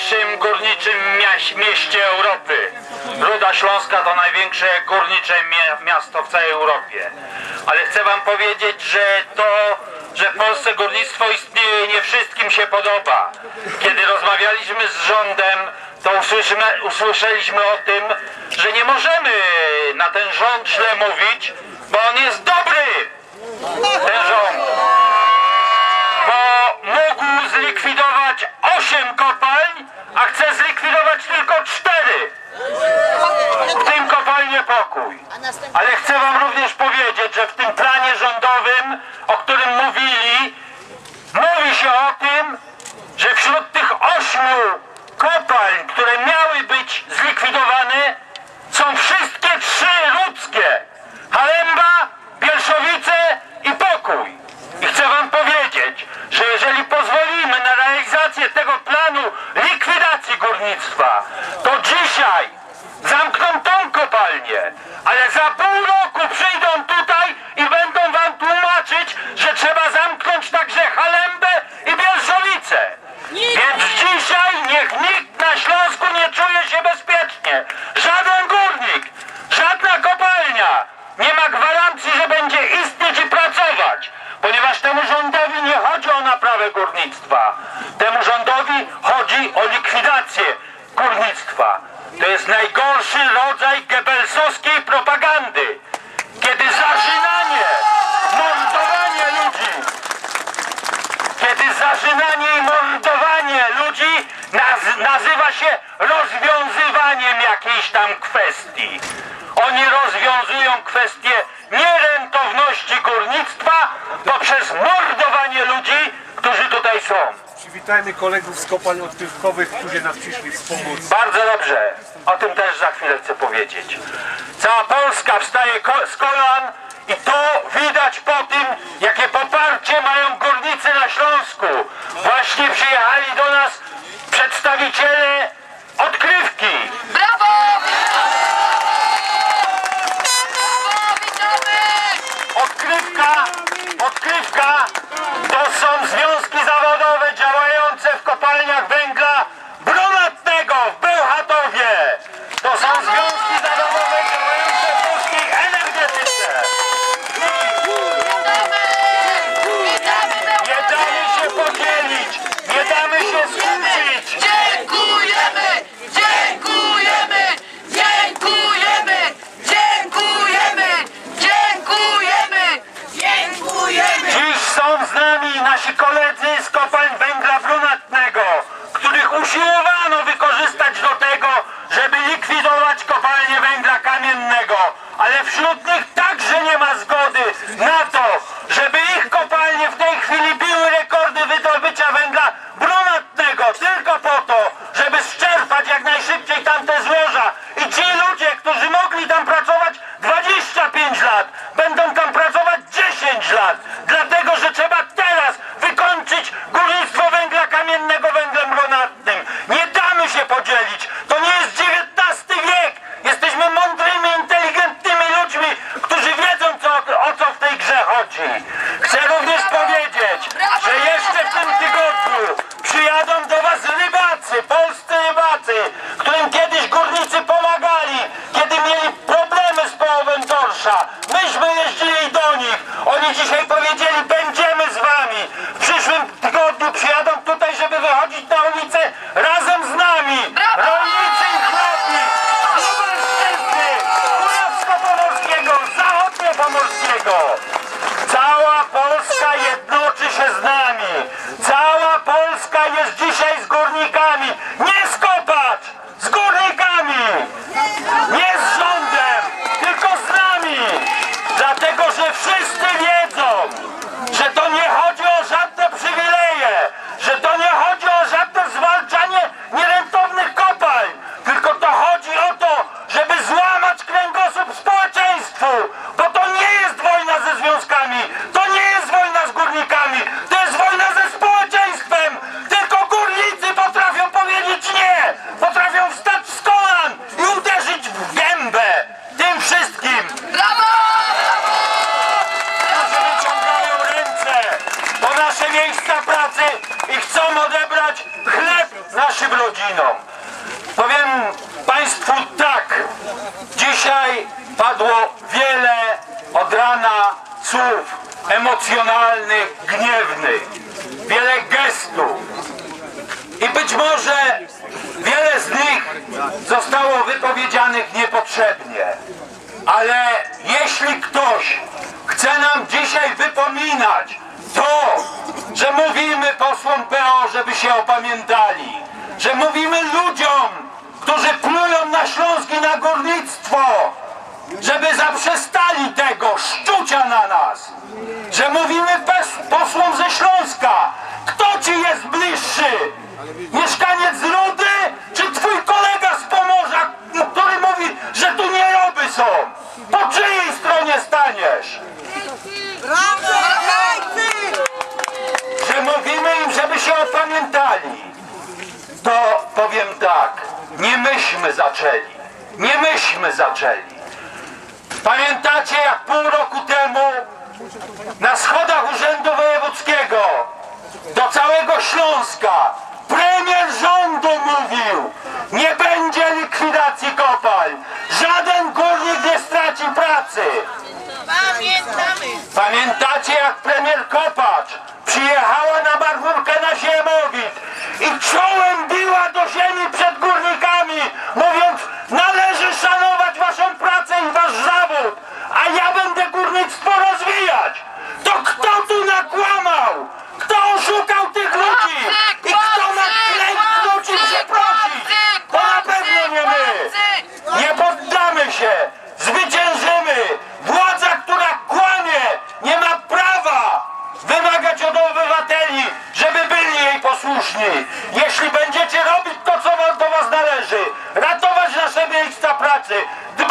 największym górniczym mieście Europy. Ruda Śląska to największe górnicze mia- miasto w całej Europie. Ale chcę wam powiedzieć, że to, że w Polsce górnictwo istnieje nie wszystkim się podoba. Kiedy rozmawialiśmy z rządem, to usłyszymy, usłyszeliśmy o tym, że nie możemy na ten rząd źle mówić, bo on jest dobry. Ten rząd bo mógł zlikwidować 8 kopalń, a chce zlikwidować tylko 4. W tym kopalnie pokój. Ale chcę wam również powiedzieć, że w tym planie rządowym, o którym mówili, mówi się o tym, że wśród tych 8 kopalń, które miały być zlikwidowane, są wszystkie trzy ludzkie. Halemba, Bielszowice i Pokój. I chcę wam powiedzieć, że jeżeli pozwolimy na realizację tego planu likwidacji górnictwa, to dzisiaj zamkną tą kopalnię, ale za pół roku przyjdą tutaj i będą wam tłumaczyć, że trzeba zamknąć także Halembę i Bielszowice. Więc dzisiaj niech nikt na Śląsku nie czuje się bezpiecznie. Żaden górnik, żadna kopalnia nie ma gwarancji, że będzie istnieć i pracować. Ponieważ temu rządowi nie naprawę górnictwa. Temu rządowi chodzi o likwidację górnictwa. To jest najgorszy rodzaj gebelsowskiej propagandy. Kiedy zarzynanie, mordowanie ludzi kiedy zarzynanie i mordowanie ludzi naz nazywa się rozwiązywaniem jakiejś tam kwestii. Oni rozwiązują kwestię nierentowności górnictwa poprzez mordowanie ludzi, którzy tutaj są. Przywitajmy kolegów z kopalń odkrywkowych, którzy nas przyszli wspomóc. Bardzo dobrze. O tym też za chwilę chcę powiedzieć. Cała Polska wstaje z kolan i to widać po tym, jakie poparcie mają górnicy na Śląsku. Właśnie przyjechali do nas przedstawiciele koledzy z kopalń węgla brunatnego, których usiłowano wykorzystać do tego, żeby likwidować kopalnię węgla kamiennego. Ale wśród nich także nie ma zgody na to, żeby ich kopalnie w tej chwili biły rekordy wydobycia węgla brunatnego tylko po to, żeby zczerpać jak najszybciej tamte złoża. I ci ludzie, którzy mogli tam pracować 25 lat, będą tam pracować 10 lat. Dlatego, że trzeba teraz wykończyć górnictwo węgla kamiennego węglem brunatnym. Nie damy się podzielić. To nie jest XIX wiek. Jesteśmy mądrymi, inteligentnymi ludźmi, którzy wiedzą, co, o co w tej chodzi. Chcę również powiedzieć, że jeszcze w tym tygodniu przyjadą do was rybacy, polscy rybacy, którym kiedyś górnicy pomagali, kiedy mieli problemy z połowem dorsza. Myśmy jeździli do nich. Oni dzisiaj powiedzieli, będziemy z wami. W przyszłym tygodniu przyjadą tutaj, żeby wychodzić na ulicę razem z nami. Brawo! Rolnicy i chlebni, z Lubelszczyzny, Kujawsko-Pomorskiego, Zachodnio-Pomorskiego. Cała Polska jednoczy się z nami. Cała Polska jest dzisiaj z górnikami. Nie z kopacz, z górnikami. Nie z rządem, tylko z nami. Dlatego, że wszyscy wiedzą, że to nie chodzi o żadne przywileje, że to nie chodzi o żadne zwalczanie nierentownych kopalń, tylko to chodzi o to, żeby złamać kręgosłup społeczeństwu, bo to nie jest wojna ze związkami, to nie jest wojna z górnikami, to jest wojna ze społeczeństwem. Tylko górnicy potrafią powiedzieć naszym rodzinom. Powiem Państwu tak, dzisiaj padło wiele od rana słów emocjonalnych, gniewnych, wiele gestów. I być może wiele z nich zostało wypowiedzianych niepotrzebnie. Ale jeśli ktoś chce nam dzisiaj wypominać to, żeby się opamiętali, że mówimy ludziom, którzy plują na Śląsk na górnictwo, żeby zaprzestali tego szczucia na nas, że mówimy posłom ze Śląska, kto ci jest bliższy? Mieszkaniec z Rudy, czy twój kolega z Pomorza, który mówi, że tu nieroby są? Po czyjej stronie staniesz? Tak, nie myśmy zaczęli. Nie myśmy zaczęli. Pamiętacie jak pół roku temu na schodach Urzędu Wojewódzkiego do całego Śląska premier rządu mówił nie będzie likwidacji kopalń, żaden górnik nie straci pracy. Pamiętamy! Pamiętacie jak premier the